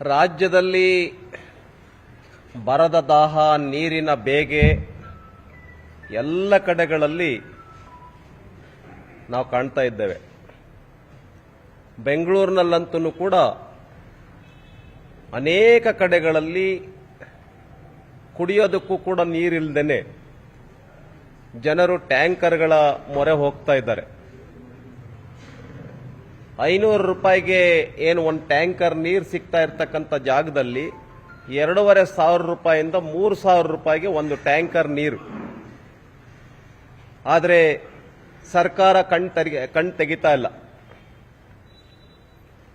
ರಾಜ್ಯದಲ್ಲಿ ಬರದ ದಾಹ, ನೀರಿನ ಬೇಗೆ ಎಲ್ಲ ಕಡೆಗಳಲ್ಲಿ ನಾವು ಕಾಣ್ತಾ ಇದ್ದೇವೆ. ಬೆಂಗಳೂರಿನಲ್ಲಂತೂ ಕೂಡ ಅನೇಕ ಕಡೆಗಳಲ್ಲಿ ಕುಡಿಯೋದಕ್ಕೂ ಕೂಡ ನೀರಿಲ್ದೇನೆ ಜನರು ಟ್ಯಾಂಕರ್ಗಳ ಮೊರೆ ಹೋಗ್ತಾ ಇದ್ದಾರೆ. ಐನೂರು ರೂಪಾಯಿಗೆ ಏನು ಒಂದು ಟ್ಯಾಂಕರ್ ನೀರು ಸಿಗ್ತಾ ಇರ್ತಕ್ಕಂಥ ಜಾಗದಲ್ಲಿ ಎರಡೂವರೆ ಸಾವಿರ ರೂಪಾಯಿಯಿಂದ ಮೂರು ಸಾವಿರ ರೂಪಾಯಿಗೆ ಒಂದು ಟ್ಯಾಂಕರ್ ನೀರು. ಆದರೆ ಸರ್ಕಾರ ಕಣ್ ತೆಗೆ ಕಣ್ ತೆಗಿತಾ ಇಲ್ಲ.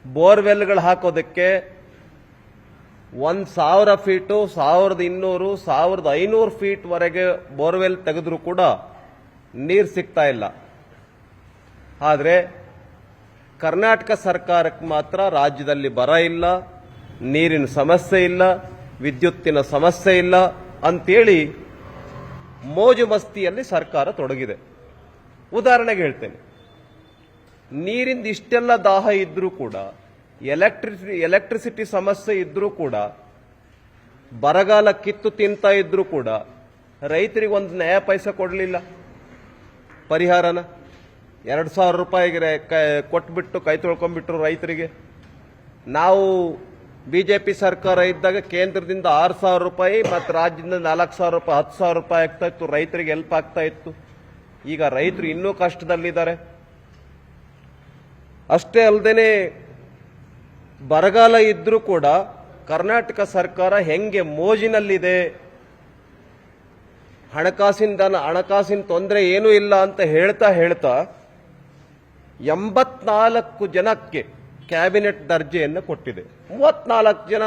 ಬೋರ್ವೆಲ್ಗಳು ಹಾಕೋದಕ್ಕೆ ಒಂದು ಸಾವಿರ ಫೀಟು, ಸಾವಿರದ ಇನ್ನೂರು, ಸಾವಿರದ ಐನೂರು ಫೀಟ್ವರೆಗೆ ಬೋರ್ವೆಲ್ ತೆಗೆದ್ರೂ ಕೂಡ ನೀರು ಸಿಗ್ತಾ ಇಲ್ಲ. ಆದರೆ ಕರ್ನಾಟಕ ಸರ್ಕಾರಕ್ಕೆ ಮಾತ್ರ ರಾಜ್ಯದಲ್ಲಿ ಬರ ಇಲ್ಲ, ನೀರಿನ ಸಮಸ್ಯೆ ಇಲ್ಲ, ವಿದ್ಯುತ್ತಿನ ಸಮಸ್ಯೆ ಇಲ್ಲ ಅಂತೇಳಿ ಮೋಜು ಮಸ್ತಿಯಲ್ಲಿ ಸರ್ಕಾರ ತೊಡಗಿದೆ. ಉದಾಹರಣೆಗೆ ಹೇಳ್ತೇನೆ, ನೀರಿಂದ ಇಷ್ಟೆಲ್ಲ ದಾಹ ಇದ್ರೂ ಕೂಡ, ಎಲೆಕ್ಟ್ರಿಸಿ, ಎಲೆಕ್ಟ್ರಿಸಿಟಿ ಸಮಸ್ಯೆ ಇದ್ರೂ ಕೂಡ, ಬರಗಾಲ ಕಿತ್ತು ತಿಂತಾ ಇದ್ರೂ ಕೂಡ ರೈತರಿಗೆ ಒಂದು ನ್ಯಾಯ ಪೈಸೆ ಕೊಡಲಿಲ್ಲ. ಪರಿಹಾರನ? ಎರಡು ಸಾವಿರ ರೂಪಾಯಿಗೆ ಕೈ ಕೊಟ್ಬಿಟ್ಟು, ಕೈ ತೊಳ್ಕೊಂಡ್ಬಿಟ್ರು ರೈತರಿಗೆ. ನಾವು ಬಿಜೆಪಿ ಸರ್ಕಾರ ಇದ್ದಾಗ ಕೇಂದ್ರದಿಂದ ಆರು ಸಾವಿರ ರೂಪಾಯಿ ಮತ್ತು ರಾಜ್ಯದಿಂದ ನಾಲ್ಕು ಸಾವಿರ ರೂಪಾಯಿ, ಹತ್ತು ಸಾವಿರ ರೂಪಾಯಿ ಆಗ್ತಾ ಇತ್ತು. ರೈತರಿಗೆ ಹೆಲ್ಪ್ ಆಗ್ತಾ ಇತ್ತು. ಈಗ ರೈತರು ಇನ್ನೂ ಕಷ್ಟದಲ್ಲಿದ್ದಾರೆ. ಅಷ್ಟೇ ಅಲ್ಲದೆ ಬರಗಾಲ ಇದ್ದರೂ ಕೂಡ ಕರ್ನಾಟಕ ಸರ್ಕಾರ ಹೆಂಗೆ ಮೋಜಿನಲ್ಲಿದೆ, ಹಣಕಾಸಿನ ಹಣಕಾಸಿನ ತೊಂದರೆ ಏನೂ ಇಲ್ಲ ಅಂತ ಹೇಳ್ತಾ ಹೇಳ್ತಾ ಎಂಬತ್ನಾಲ್ಕು ಜನಕ್ಕೆ ಕ್ಯಾಬಿನೆಟ್ ದರ್ಜೆಯನ್ನು ಕೊಟ್ಟಿದೆ. ಮೂವತ್ನಾಲ್ಕು ಜನ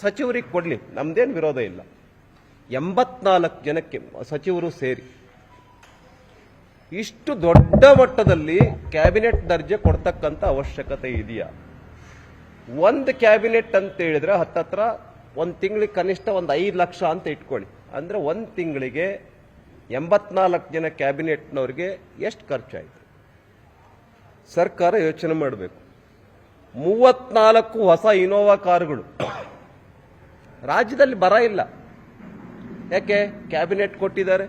ಸಚಿವರಿಗೆ ಕೊಡಲಿ, ನಮ್ದೇನು ವಿರೋಧ ಇಲ್ಲ. ಎಂಬತ್ನಾಲ್ಕು ಜನಕ್ಕೆ ಸಚಿವರು ಸೇರಿ. ಇಷ್ಟು ದೊಡ್ಡ ಮಟ್ಟದಲ್ಲಿ ಕ್ಯಾಬಿನೆಟ್ ದರ್ಜೆ ಕೊಡ್ತಕ್ಕಂಥ ಅವಶ್ಯಕತೆ ಇದೆಯಾ? ಒಂದು ಕ್ಯಾಬಿನೆಟ್ ಅಂತ ಹೇಳಿದ್ರೆ ಹತ್ತತ್ರ ಒಂದು ತಿಂಗಳಿಗೆ ಕನಿಷ್ಠ ಒಂದು ಐದು ಲಕ್ಷ ಅಂತ ಇಟ್ಕೊಳ್ಳಿ. ಅಂದ್ರೆ ಒಂದು ತಿಂಗಳಿಗೆ ಎಂಬತ್ನಾಲ್ಕು ಜನ ಕ್ಯಾಬಿನೆಟ್ನವ್ರಿಗೆ ಎಷ್ಟು ಖರ್ಚಾಯಿತು? ಸರ್ಕಾರ ಯೋಚನೆ ಮಾಡಬೇಕು. ಮೂವತ್ನಾಲ್ಕು ಹೊಸ ಇನೋವಾ ಕಾರುಗಳು. ರಾಜ್ಯದಲ್ಲಿ ಬರ ಇಲ್ಲ. ಯಾಕೆ? ಕ್ಯಾಬಿನೆಟ್ ಕೊಟ್ಟಿದ್ದಾರೆ.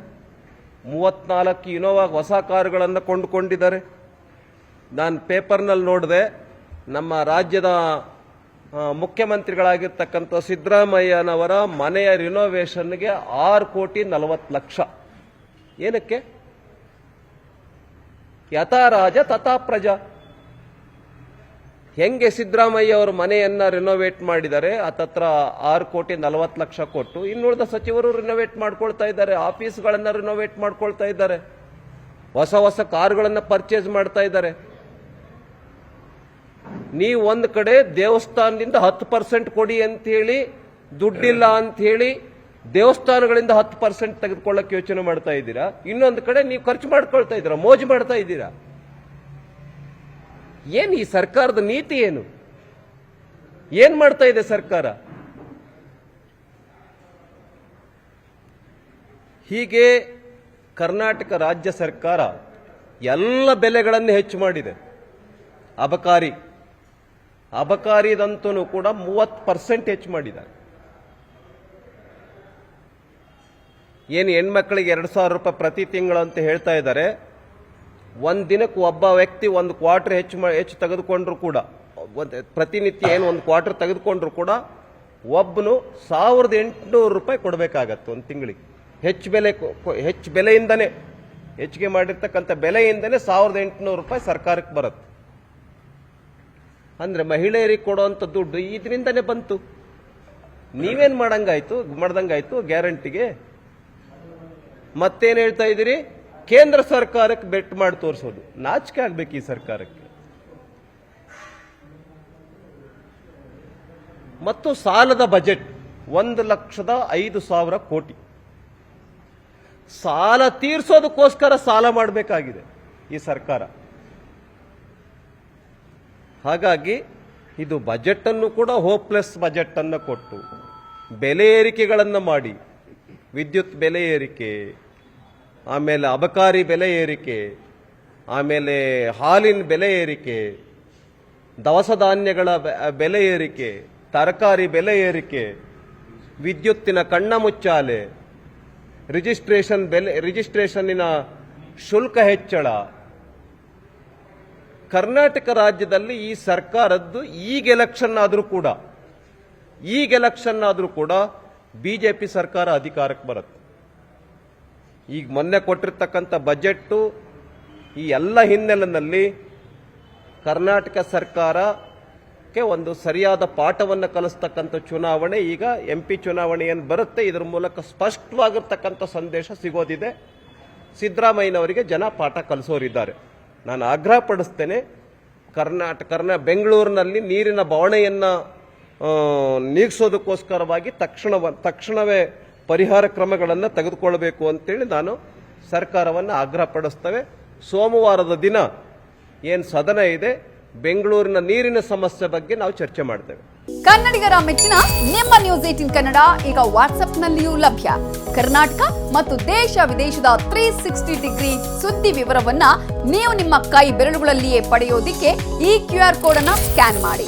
ಮೂವತ್ನಾಲ್ಕು ಇನೋವಾ ಹೊಸ ಕಾರುಗಳನ್ನು ಕೊಂಡುಕೊಂಡಿದ್ದಾರೆ. ನಾನು ಪೇಪರ್ನಲ್ಲಿ ನೋಡಿದೆ, ನಮ್ಮ ರಾಜ್ಯದ ಮುಖ್ಯಮಂತ್ರಿಗಳಾಗಿರ್ತಕ್ಕಂಥ ಸಿದ್ದರಾಮಯ್ಯನವರ ಮನೆಯ ರಿನೋವೇಷನ್ಗೆ ಆರು ಕೋಟಿ ನಲವತ್ತು ಲಕ್ಷ. ಏನಕ್ಕೆ? ಯಥಾ ರಾಜ ತಥಾ ಪ್ರಜಾ. ಹೆಂಗೆ ಸಿದ್ದರಾಮಯ್ಯ ಅವರು ಮನೆಯನ್ನ ರಿನೋವೇಟ್ ಮಾಡಿದ್ದಾರೆ ಆತತ್ರ ಆರು ಕೋಟಿ ನಲವತ್ತು ಲಕ್ಷ ಕೊಟ್ಟು, ಇನ್ನುಳಿದ ಸಚಿವರು ರಿನೋವೇಟ್ ಮಾಡ್ಕೊಳ್ತಾ ಇದ್ದಾರೆ, ಆಫೀಸ್ಗಳನ್ನ ರಿನೋವೇಟ್ ಮಾಡ್ಕೊಳ್ತಾ ಇದ್ದಾರೆ, ಹೊಸ ಹೊಸ ಕಾರುಗಳನ್ನು ಪರ್ಚೇಸ್ ಮಾಡ್ತಾ ಇದ್ದಾರೆ. ನೀವು ಒಂದು ಕಡೆ ದೇವಸ್ಥಾನದಿಂದ ಹತ್ತು ಪರ್ಸೆಂಟ್ ಕೊಡಿ ಅಂತ ಹೇಳಿ ದುಡ್ಡಿಲ್ಲ ಅಂತ ಹೇಳಿ ದೇವಸ್ಥಾನಗಳಿಂದ ಹತ್ತು ಪರ್ಸೆಂಟ್ ತೆಗೆದುಕೊಳ್ಳಕ್ಕೆ ಯೋಚನೆ ಮಾಡ್ತಾ ಇದ್ದೀರಾ? ಇನ್ನೊಂದು ಕಡೆ ನೀವು ಖರ್ಚು ಮಾಡ್ಕೊಳ್ತಾ ಇದ್ದೀರಾ? ಮೋಜು ಮಾಡ್ತಾ ಇದ್ದೀರಾ? ಏನು ಈ ಸರ್ಕಾರದ ನೀತಿ ಏನು? ಏನ್ ಮಾಡ್ತಾ ಇದೆ ಸರ್ಕಾರ? ಹೀಗೆ ಕರ್ನಾಟಕ ರಾಜ್ಯ ಸರ್ಕಾರ ಎಲ್ಲ ಬೆಲೆಗಳನ್ನು ಹೆಚ್ಚು ಮಾಡಿದೆ. ಅಬಕಾರಿ. ಅಬಕಾರಿದಂತೂ ಕೂಡ ಮೂವತ್ತು ಪರ್ಸೆಂಟ್ ಹೆಚ್ಚು ಮಾಡಿದ್ದಾರೆ. ಏನು ಹೆಣ್ಮಕ್ಳಿಗೆ ಎರಡು ಸಾವಿರ ರೂಪಾಯಿ ಪ್ರತಿ ತಿಂಗಳು ಅಂತ ಹೇಳ್ತಾ ಇದ್ದಾರೆ, ಒಂದು ದಿನಕ್ಕೆ ಒಬ್ಬ ವ್ಯಕ್ತಿ ಒಂದು ಕ್ವಾರ್ಟರ್ ಹೆಚ್ಚು ಹೆಚ್ಚು ತೆಗೆದುಕೊಂಡ್ರು ಕೂಡ ಪ್ರತಿನಿತ್ಯ ಏನು ಒಂದು ಕ್ವಾರ್ಟರ್ ತೆಗೆದುಕೊಂಡ್ರು ಕೂಡ ಒಬ್ಬನು ಸಾವಿರದ ಎಂಟುನೂರು ರೂಪಾಯಿ ಕೊಡಬೇಕಾಗತ್ತೆ ಒಂದು ತಿಂಗಳಿಗೆ. ಹೆಚ್ಚು ಬೆಲೆ ಹೆಚ್ಚು ಬೆಲೆಯಿಂದನೇ, ಹೆಚ್ಚಿಗೆ ಮಾಡಿರ್ತಕ್ಕಂಥ ಬೆಲೆಯಿಂದನೇ ಸಾವಿರದ ಎಂಟುನೂರು ರೂಪಾಯಿ ಸರ್ಕಾರಕ್ಕೆ ಬರುತ್ತೆ. ಅಂದರೆ ಮಹಿಳೆಯರಿಗೆ ಕೊಡುವಂಥ ದುಡ್ಡು ಇದರಿಂದನೇ ಬಂತು. ನೀವೇನು ಮಾಡಂಗಾಯ್ತು, ಮಾಡ್ದಂಗಾಯ್ತು ಗ್ಯಾರಂಟಿಗೆ ಮತ್ತೇನ್ ಹೇಳ್ತಾ ಇದ್ದೀರಿ? ಕೇಂದ್ರ ಸರ್ಕಾರಕ್ಕೆ ಬೆಟ್ ಮಾಡಿ ತೋರಿಸೋದು. ನಾಚಿಕೆ ಆಗ್ಬೇಕು ಈ ಸರ್ಕಾರಕ್ಕೆ. ಮತ್ತು ಸಾಲದ ಬಜೆಟ್, ಒಂದು ಲಕ್ಷದ ಐದು ಸಾವಿರ ಕೋಟಿ. ಸಾಲ ತೀರ್ಸೋದಕ್ಕೋಸ್ಕರ ಸಾಲ ಮಾಡಬೇಕಾಗಿದೆ ಈ ಸರ್ಕಾರ. ಹಾಗಾಗಿ, ಇದು ಬಜೆಟ್ ಅನ್ನು ಕೂಡ ಹೋಪ್ಲೆಸ್ ಬಜೆಟ್ ಅನ್ನು ಕೊಟ್ಟು, ಬೆಲೆ ಏರಿಕೆಗಳನ್ನು ಮಾಡಿ ವಿದ್ಯುತ್ ಬೆಲೆ ಏರಿಕೆ, ಆಮೇಲೆ ಅಬಕಾರಿ ಬೆಲೆ ಏರಿಕೆ, ಆಮೇಲೆ ಹಾಲಿನ ಬೆಲೆ ಏರಿಕೆ, ದವಸ ಧಾನ್ಯಗಳ ಬೆಲೆ ಏರಿಕೆ, ತರಕಾರಿ ಬೆಲೆ ಏರಿಕೆ, ವಿದ್ಯುತ್ತಿನ ಕಣ್ಣ ಮುಚ್ಚಾಲೆ ರಿಜಿಸ್ಟ್ರೇಷನ್ ಬೆಲೆ ರಿಜಿಸ್ಟ್ರೇಷನ್ನಿನ ಶುಲ್ಕ ಹೆಚ್ಚಳ. ಕರ್ನಾಟಕ ರಾಜ್ಯದಲ್ಲಿ ಈ ಸರ್ಕಾರದ್ದು ಈಗ ಎಲೆಕ್ಷನ್ ಆದರೂ ಕೂಡ, ಈಗ ಎಲೆಕ್ಷನ್ ಆದರೂ ಕೂಡ ಬಿಜೆಪಿ ಸರ್ಕಾರ ಅಧಿಕಾರಕ್ಕೆ ಬರುತ್ತೆ. ಈಗ ಮೊನ್ನೆ ಕೊಟ್ಟಿರ್ತಕ್ಕಂಥ ಬಜೆಟ್ಟು ಈ ಎಲ್ಲ ಹಿನ್ನೆಲೆಯಲ್ಲಿ ಕರ್ನಾಟಕ ಸರ್ಕಾರಕ್ಕೆ ಒಂದು ಸರಿಯಾದ ಪಾಠವನ್ನು ಕಲಿಸ್ತಕ್ಕಂಥ ಚುನಾವಣೆ, ಈಗ ಎಂ ಪಿ ಚುನಾವಣೆ ಏನು ಬರುತ್ತೆ, ಇದರ ಮೂಲಕ ಸ್ಪಷ್ಟವಾಗಿರ್ತಕ್ಕಂಥ ಸಂದೇಶ ಸಿಗೋದಿದೆ. ಸಿದ್ದರಾಮಯ್ಯನವರಿಗೆ ಜನ ಪಾಠ ಕಲಿಸೋರಿದ್ದಾರೆ. ನಾನು ಆಗ್ರಹ ಪಡಿಸ್ತೇನೆ ಕರ್ನಾಟಕ ಕರ್ನಾ, ಬೆಂಗಳೂರಿನಲ್ಲಿ ನೀರಿನ ಬವಣೆಯನ್ನು ನೀಗಿಸೋದಕ್ಕೋಸ್ಕರವಾಗಿ ತಕ್ಷಣ ತಕ್ಷಣವೇ ಪರಿಹಾರ ಕ್ರಮಗಳನ್ನು ತೆಗೆದುಕೊಳ್ಬೇಕು ಅಂತೇಳಿ ನಾನು ಸರ್ಕಾರವನ್ನು ಆಗ್ರಹಪಡಿಸ್ತೇವೆ. ಸೋಮವಾರದ ದಿನ ಏನು ಸದನ ಇದೆ, ಬೆಂಗಳೂರಿನ ನೀರಿನ ಸಮಸ್ಯೆ ಬಗ್ಗೆ ನಾವು ಚರ್ಚೆ ಮಾಡ್ತೇವೆ. ಕನ್ನಡಿಗರ ಮೆಚ್ಚಿನ ನಿಮ್ಮ ನ್ಯೂಸ್ ಏಟಿನ್ ಕನ್ನಡ ಈಗ ವಾಟ್ಸ್ಆಪ್ನಲ್ಲಿಯೂ ಲಭ್ಯ. ಕರ್ನಾಟಕ ಮತ್ತು ದೇಶ ವಿದೇಶದ ತ್ರೀ ಸಿಕ್ಸ್ಟಿ ಡಿಗ್ರಿ ಸುದ್ದಿ ವಿವರವನ್ನ ನೀವು ನಿಮ್ಮ ಕೈ ಬೆರಳುಗಳಲ್ಲಿಯೇ ಪಡೆಯೋದಿಕ್ಕೆ ಈ ಕ್ಯೂ ಆರ್ ಕೋಡ್ ಅನ್ನ ಸ್ಕ್ಯಾನ್ ಮಾಡಿ.